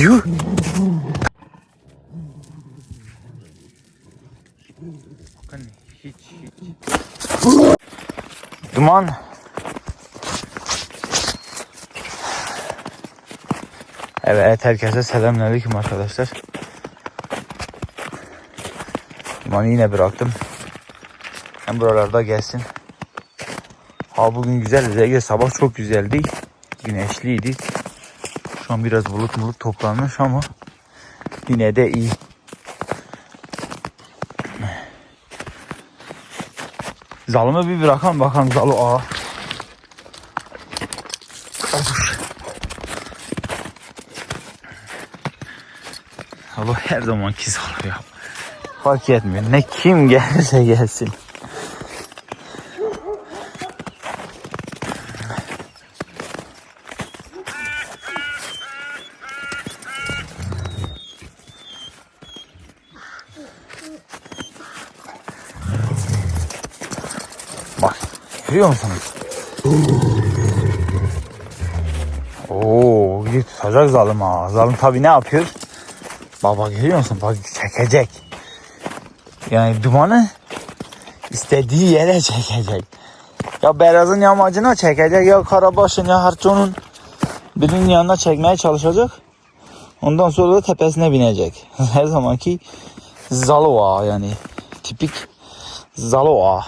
gidiyor. Bakın hiç hiç. Duman. Evet herkese selamünaleyküm arkadaşlar. Dumanı yine bıraktım. Hem buralarda gelsin. Hava bugün güzel. Özellikle sabah çok güzeldi. Güneşliydi. An biraz bulut bulut toplanmış ama yine de iyi. Zalımı bir bırakalım bakalım zalı ağa. Zalı her zamanki zalı ya. Fark etmiyor. Ne kim gelirse gelsin. Görüyor musunuz? Oo, bir tutacak zalim ha. Zalim tabi ne yapıyor? Baba görüyor musun? Bak çekecek. Yani dumanı istediği yere çekecek. Ya Beraz'ın yamacına çekecek ya Karabaş'ın ya Harço'nun birinin yanına çekmeye çalışacak. Ondan sonra da tepesine binecek. Her zamanki Zalova yani tipik Zalova.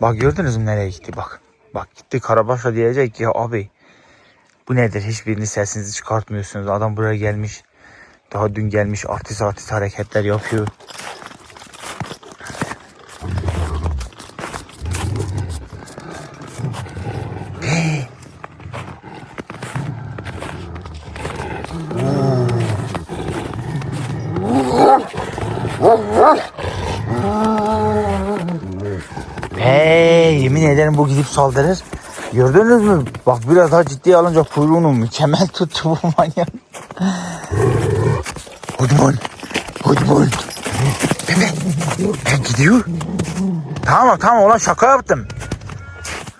Bak gördünüz mü nereye gitti bak. Bak gitti Karabaş'a diyecek ki abi bu nedir hiçbirini sesinizi çıkartmıyorsunuz. Adam buraya gelmiş. Daha dün gelmiş artist artist hareketler yapıyor. Hey yemin ederim bu gidip saldırır. Gördünüz mü? Bak biraz daha ciddiye alınca kuyruğunu mükemmel tuttu bu manyak. Hudman. Hudman. Bebe. Ben gidiyor. Tamam tamam ulan şaka yaptım.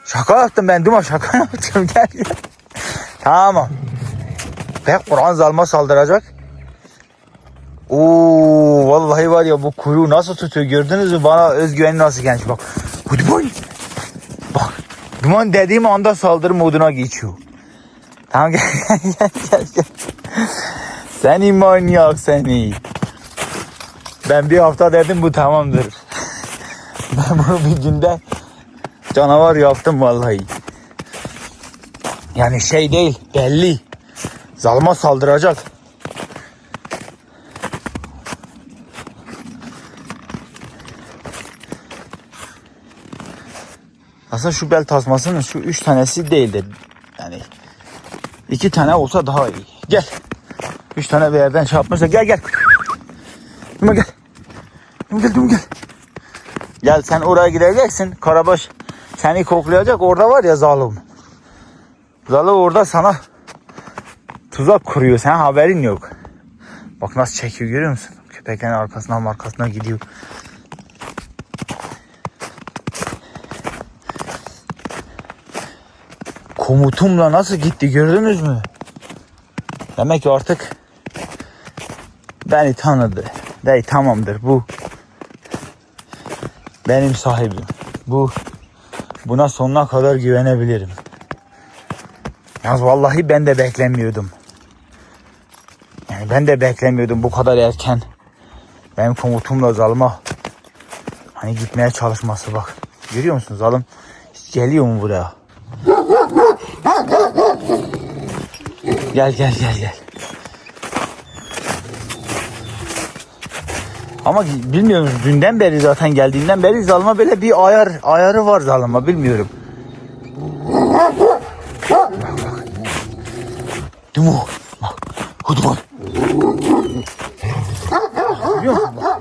Şaka yaptım ben Duma şaka yaptım. Gel. Tamam. Pek Kur'an zalma saldıracak. Oo vallahi var ya bu kuyruğu nasıl tutuyor gördünüz mü? Bana özgüveni nasıl gelmiş bak. Hudman. Duman dediğim anda saldırı moduna geçiyor. Tamam gel gel. gel. Seni manyak seni. Ben bir hafta dedim bu tamamdır. Ben bunu bir günde canavar yaptım vallahi. Yani şey değil belli. Zalıma saldıracak. Aslında şu bel tasmasının şu üç tanesi değildi. Yani iki tane olsa daha iyi. Gel. Üç tane bir yerden çarpmışsa gel gel. Duma gel. Duma gel duma gel. Gel sen oraya gideceksin. Karabaş seni koklayacak. Orada var ya zalim. Zalim orada sana tuzak kuruyor. Sen haberin yok. Bak nasıl çekiyor görüyor musun? Köpeklerin arkasından arkasına gidiyor. Komutumla nasıl gitti gördünüz mü? Demek ki artık beni tanıdı. Dey tamamdır bu benim sahibim. Bu buna sonuna kadar güvenebilirim. Yalnız vallahi ben de beklemiyordum. Yani ben de beklemiyordum bu kadar erken. Benim komutumla zalıma hani gitmeye çalışması bak. Görüyor musun zalım hiç geliyor mu buraya? Gel gel gel gel. Ama bilmiyorum dünden beri zaten geldiğinden beri zalıma böyle bir ayar ayarı var zalıma bilmiyorum. Bak bak. Dumu. Bak. Huduman. Görüyor musun bak.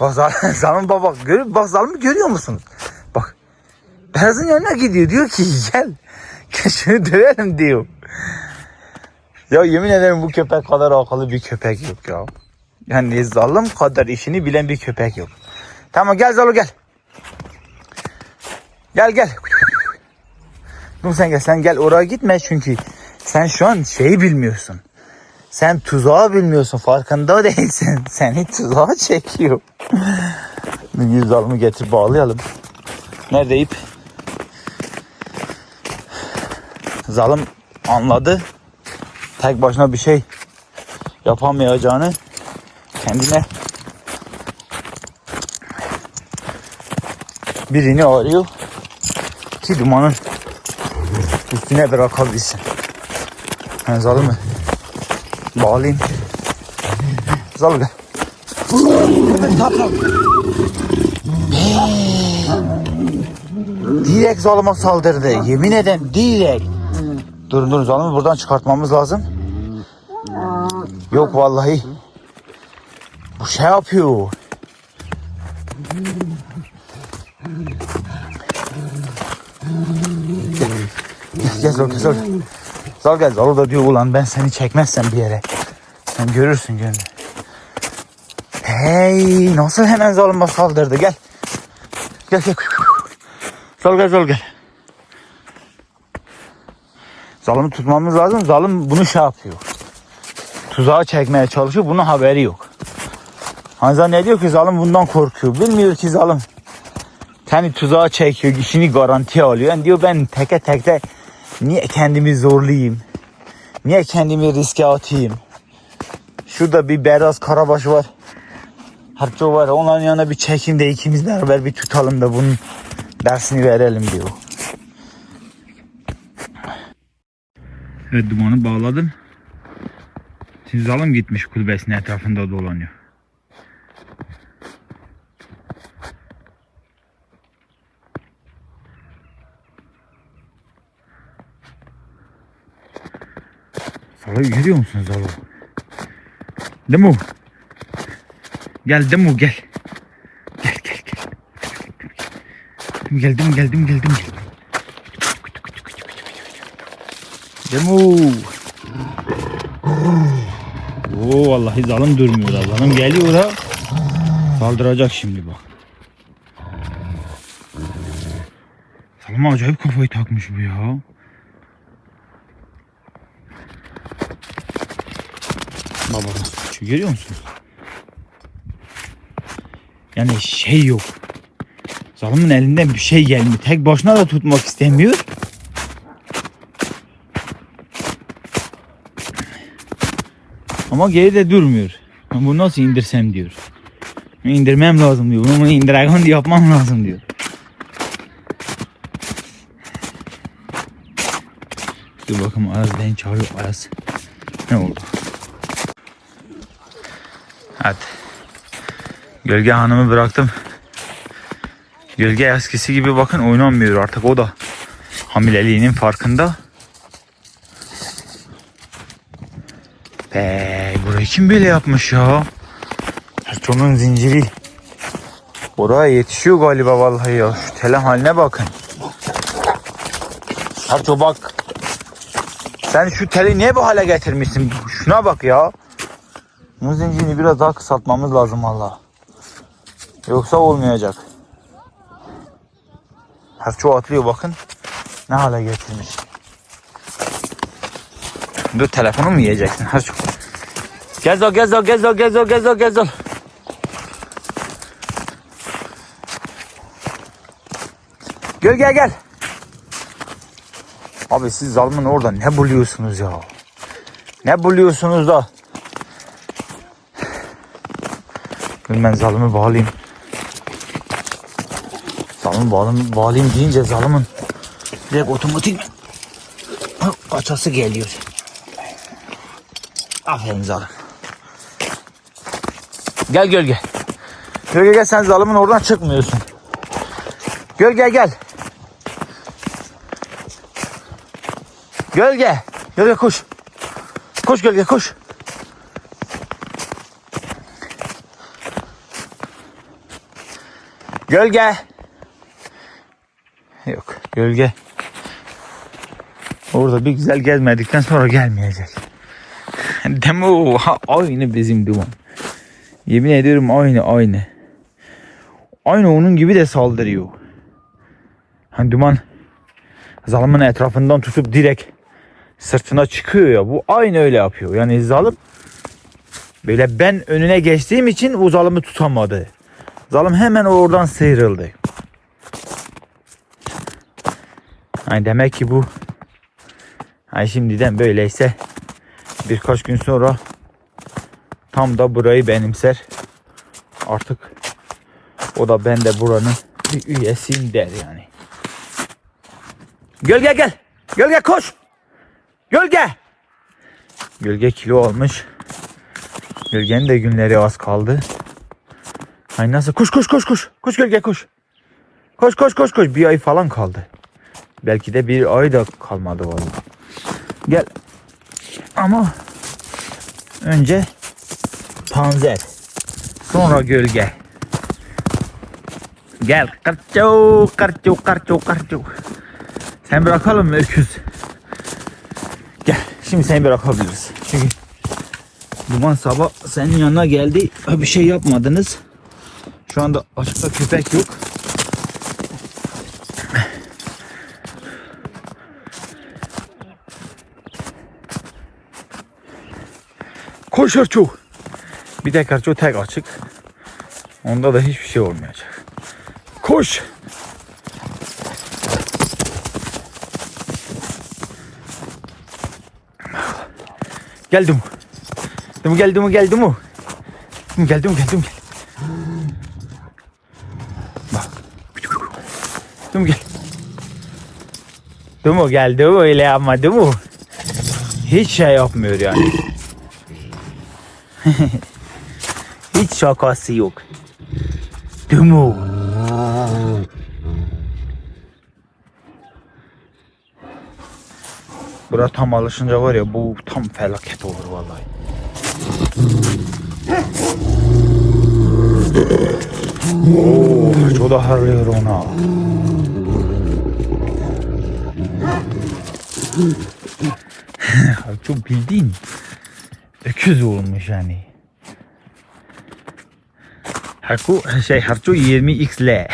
Bak zalim, bak bak. Görüyor, bak zalimi görüyor musun? Beyazın yanına gidiyor diyor ki gel. Şunu dövelim diyor. Ya yemin ederim bu köpek kadar akıllı bir köpek yok ya. Yani zalim kadar işini bilen bir köpek yok. Tamam gel Zalo gel. Gel gel. Dur sen gel sen gel oraya gitme çünkü Sen şu an şeyi bilmiyorsun. Sen tuzağı bilmiyorsun. Farkında değilsin. Seni tuzağa çekiyor. Yüz alımı getir bağlayalım. Nerede ip? Zalim anladı. Tek başına bir şey yapamayacağını kendine birini arıyor ki dumanın üstüne bırakabilsin. Ben zalimi bağlayayım. Zal. Direkt zalıma saldırdı. Yemin ederim direkt. Durun durun zalimi buradan çıkartmamız lazım. Yok vallahi. Bu şey yapıyor. Gel gel Zal gel Zal. Zal gel Zal da diyor ulan ben seni çekmezsem bir yere. Sen görürsün gönlü. Hey nasıl hemen zalıma saldırdı gel. Gel gel. Zal gel Zal gel. Zalımı tutmamız lazım. Zalim bunu şey yapıyor. Tuzağa çekmeye çalışıyor. Bunun haberi yok. Hanza ne diyor ki zalim bundan korkuyor. Bilmiyor ki zalim. Kendi tuzağa çekiyor. işini garantiye alıyor. Yani diyor ben teke tekte niye kendimi zorlayayım? Niye kendimi riske atayım? Şurada bir beyaz karabaş var. Harço var. Onların yanına bir çekin de ikimiz beraber bir tutalım da bunun dersini verelim diyor. Evet dumanı bağladım. Şimdi gitmiş kulübesinin etrafında dolanıyor. Salı görüyor musun Zalo? Demu. Gel Demu gel. Gel gel gel. Geldim geldim geldim. Demu. Oo vallahi zalim durmuyor. Zalim geliyor ha. Saldıracak şimdi bak. Zalim acayip kafayı takmış bu ya. Baba kaçıyor görüyor musun? Yani şey yok. Zalimin elinden bir şey gelmiyor. Tek başına da tutmak istemiyor. Ama geride durmuyor. Ben bunu nasıl indirsem diyor. İndirmem lazım diyor. Bunu diye yapmam lazım diyor. Dur bakalım Ayaz beni çağırıyor Ayaz. Ne oldu? Hadi. Gölge hanımı bıraktım. Gölge eskisi gibi bakın oynamıyor artık o da hamileliğinin farkında. Be, burayı kim böyle yapmış ya? Ertuğrul'un zinciri. Oraya yetişiyor galiba vallahi ya. Şu tele haline bakın. Ertuğrul bak. Sen şu teli niye bu hale getirmişsin? Şuna bak ya. Bu zincirini biraz daha kısaltmamız lazım valla. Yoksa olmayacak. Herço atlıyor bakın. Ne hale getirmiş. Dur telefonu mu yiyeceksin Herço? Gez o gez o gez o gez o gez o gez o. Gel gel gel. Abi siz zalımın orada ne buluyorsunuz ya? Ne buluyorsunuz da? Dur ben zalımı bağlayayım. Zalımı bağlayayım, bağlayayım deyince zalımın direkt otomatik kaçası geliyor. Aferin zalim. Gel gölge. Gölge gel sen zalimin oradan çıkmıyorsun. Gölge gel. Gölge. Gölge koş. Koş gölge koş. Gölge. Yok gölge. Orada bir güzel gezmedikten sonra gelmeyecek. Demo aynı bizim duman. Yemin ediyorum aynı aynı. Aynı onun gibi de saldırıyor. Hani duman zalımın etrafından tutup direkt sırtına çıkıyor ya. Bu aynı öyle yapıyor. Yani zalim böyle ben önüne geçtiğim için o zalımı tutamadı. Zalim hemen oradan sıyrıldı. Yani demek ki bu yani şimdiden böyleyse birkaç gün sonra tam da burayı benimser. Artık o da ben de buranın bir üyesiyim der yani. Gölge gel. Gölge koş. Gölge. Gölge kilo almış. Gölgenin de günleri az kaldı. Ay nasıl? Koş koş koş koş. Koş gölge koş. Koş koş koş koş. Bir ay falan kaldı. Belki de bir ay da kalmadı vallahi. Gel. Ama önce panzer. Sonra gölge. Gel. Karço, karço, karço, karço. Sen bırakalım mı öküz? Gel. Şimdi seni bırakabiliriz. Çünkü Duman sabah senin yanına geldi. Bir şey yapmadınız. Şu anda açıkta köpek yok. Koş Arço. Bir tek Arço tek açık. Onda da hiçbir şey olmayacak. Koş. Geldim. Dumu gel, dumu gel, dumu. Dumu gel. Bak. Dumu gel. Dumu gel, dumu öyle yapma, dumu. Hiç şey yapmıyor yani. Şakası yok. Dumu. Bura tam alışınca var ya bu tam felaket olur vallahi. Oo, çok da harlıyor ona. çok bildiğin öküz olmuş yani. Haku şey Harço 20x'le.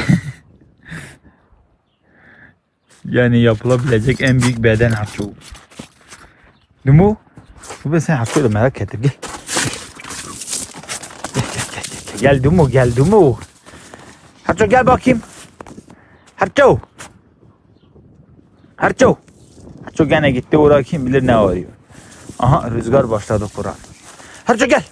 yani yapılabilecek en büyük beden Harço. Değil mi? ben sen Harço'yu da merak ettim. Gel. Gel, gel, gel, gel. Gel Dumu gel Dumu. Harço gel bakayım. Harço. Harço. Harço gene gitti oraya kim bilir ne arıyor. Aha rüzgar başladı Kur'an. Harço gel.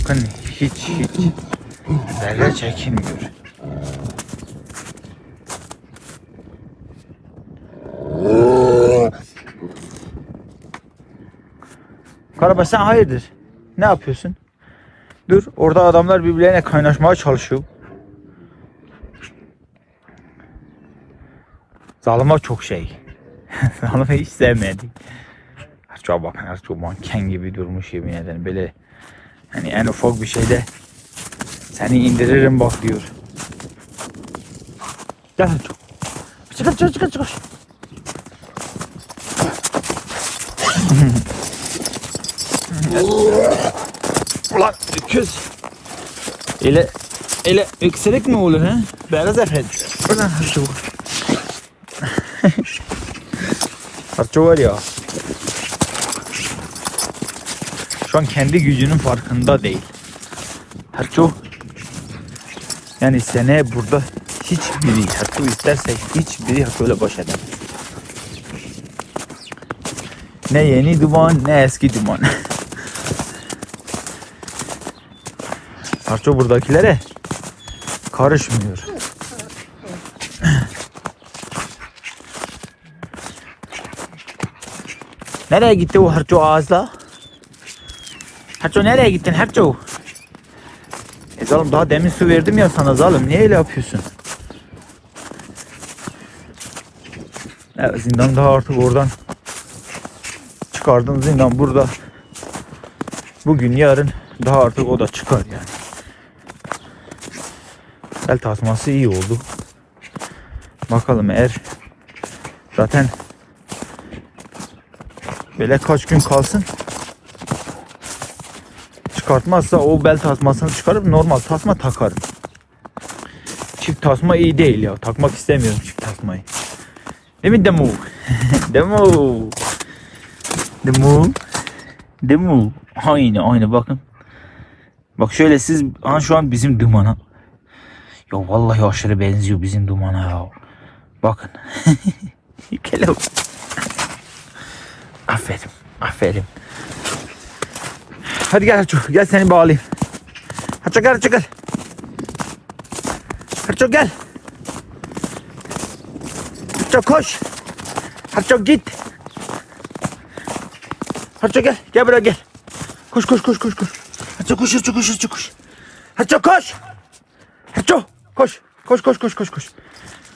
Bakın hiç hiç zerre çekinmiyor. Karabaş sen hayırdır? Ne yapıyorsun? Dur orada adamlar birbirlerine kaynaşmaya çalışıyor. Zalıma çok şey. Zalımı hiç sevmedi. Çok bakın çok manken gibi durmuş yemin ederim. Böyle hani en ufak bir şeyde seni indiririm bak diyor. Gel çok. Çıkar çıkar çıkar çıkar. Ulan öküz. Öyle, öyle öksürük mü olur ha? Beyaz efendi. Ulan harço. Harço var ya. Şu an kendi gücünün farkında değil. Harço. Yani sene burada hiçbiri, Harço isterse hiçbiri Harço'yla baş edemez. Ne yeni duman ne eski duman. Harço buradakilere karışmıyor. Nereye gitti o Harço ağızla? Harço nereye gittin Harço? E zalim daha demin su verdim ya sana zalim. Niye öyle yapıyorsun? Evet zindan daha artık oradan çıkardın zindan burada. Bugün yarın daha artık o da çıkar yani. El tasması iyi oldu. Bakalım eğer zaten Böyle kaç gün kalsın. Çıkartmazsa o bel tasmasını çıkarıp normal tasma takarım. Çift tasma iyi değil ya. Takmak istemiyorum çift tasmayı. Değil mi Demu? Demu. Demu. Demu. Aynı aynı bakın. Bak şöyle siz ha şu an bizim dumana. Ya vallahi aşırı benziyor bizim dumana ya. Bakın. Oğlum. Aferin. Aferin. Hadi gel Haço. Gel seni bağlayayım. Haço gel Haço gel. Haço gel. Haço koş. Haço git. Haço gel. Gel buraya gel. Koş koş koş koş koş. Haço koş Haço koş Haço koş. Haço koş. Haço koş. Koş koş koş koş koş.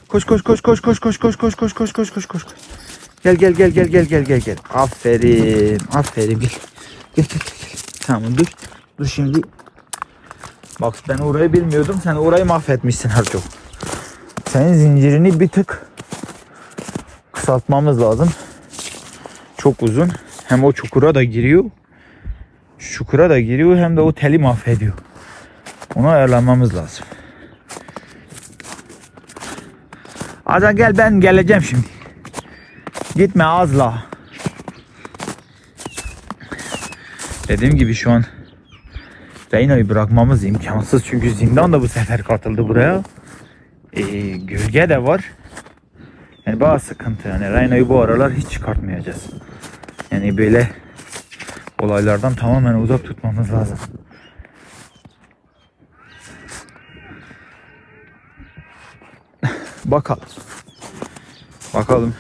Koş koş koş koş koş koş koş koş koş koş koş koş koş. Gel gel gel gel gel gel gel gel. Aferin. Aferin gel. Gel gel gel. Tamam dur. Dur şimdi. Bak ben orayı bilmiyordum. Sen orayı mahvetmişsin Harco. Senin zincirini bir tık kısaltmamız lazım. Çok uzun. Hem o çukura da giriyor. Çukura da giriyor hem de o teli mahvediyor. Onu ayarlamamız lazım. Azan gel ben geleceğim şimdi. Gitme azla. Dediğim gibi şu an Reyna'yı bırakmamız imkansız çünkü zindan da bu sefer katıldı buraya. Ee, gölge de var. Yani bazı sıkıntı yani Reyna'yı bu aralar hiç çıkartmayacağız. Yani böyle olaylardan tamamen uzak tutmamız lazım. Bakalım. Bakalım.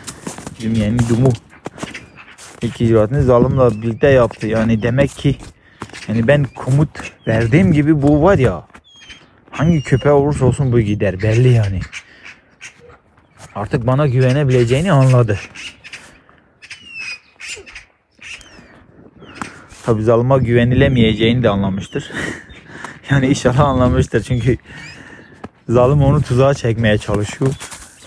Dumu ilk icraatını zalimle birlikte yaptı. Yani demek ki yani ben komut verdiğim gibi bu var ya hangi köpeğe olursa olsun bu gider belli yani. Artık bana güvenebileceğini anladı. Tabi zalıma güvenilemeyeceğini de anlamıştır. yani inşallah anlamıştır çünkü zalim onu tuzağa çekmeye çalışıyor.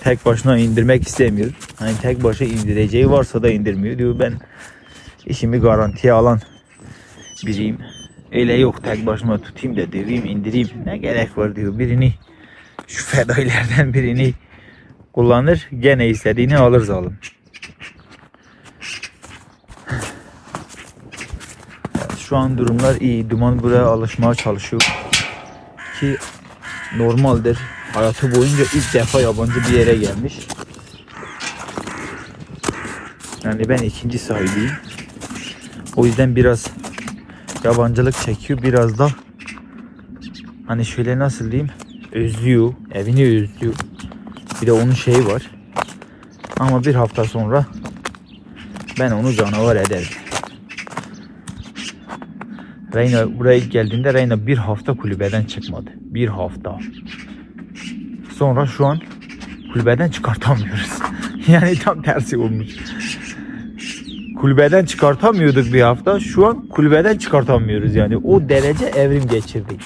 Tek başına indirmek istemiyor. Hani tek başa indireceği varsa da indirmiyor diyor. Ben işimi garantiye alan biriyim. Öyle yok tek başıma tutayım da döveyim indireyim. Ne gerek var diyor. Birini şu fedailerden birini kullanır. Gene istediğini alır zalim. Şu an durumlar iyi. Duman buraya alışmaya çalışıyor. Ki normaldir. Hayatı boyunca ilk defa yabancı bir yere gelmiş. Yani ben ikinci sahibiyim. O yüzden biraz yabancılık çekiyor. Biraz da hani şöyle nasıl diyeyim özlüyor. Evini özlüyor. Bir de onun şeyi var. Ama bir hafta sonra ben onu canavar ederim. Reyna buraya ilk geldiğinde Reyna bir hafta kulübeden çıkmadı. Bir hafta. Sonra şu an kulübeden çıkartamıyoruz. yani tam tersi olmuş. Kulübeden çıkartamıyorduk bir hafta. Şu an kulübeden çıkartamıyoruz yani. O derece evrim geçirdi.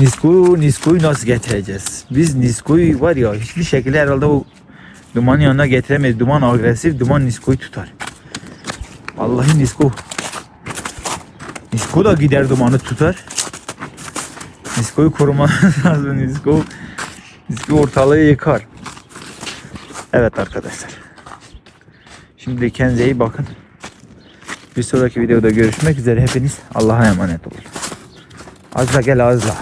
Nisko'yu Nisko'yu nasıl getireceğiz? Biz Nisko'yu var ya hiçbir şekilde herhalde o dumanın yanına getiremeyiz. Duman agresif, duman Nisko'yu tutar. Vallahi Nisko. Nisko da gider dumanı tutar. Nisko'yu korumanız lazım. Nisko, Nisko ortalığı yıkar. Evet arkadaşlar. Şimdi kendinize iyi bakın. Bir sonraki videoda görüşmek üzere. Hepiniz Allah'a emanet olun. Azla gel azla.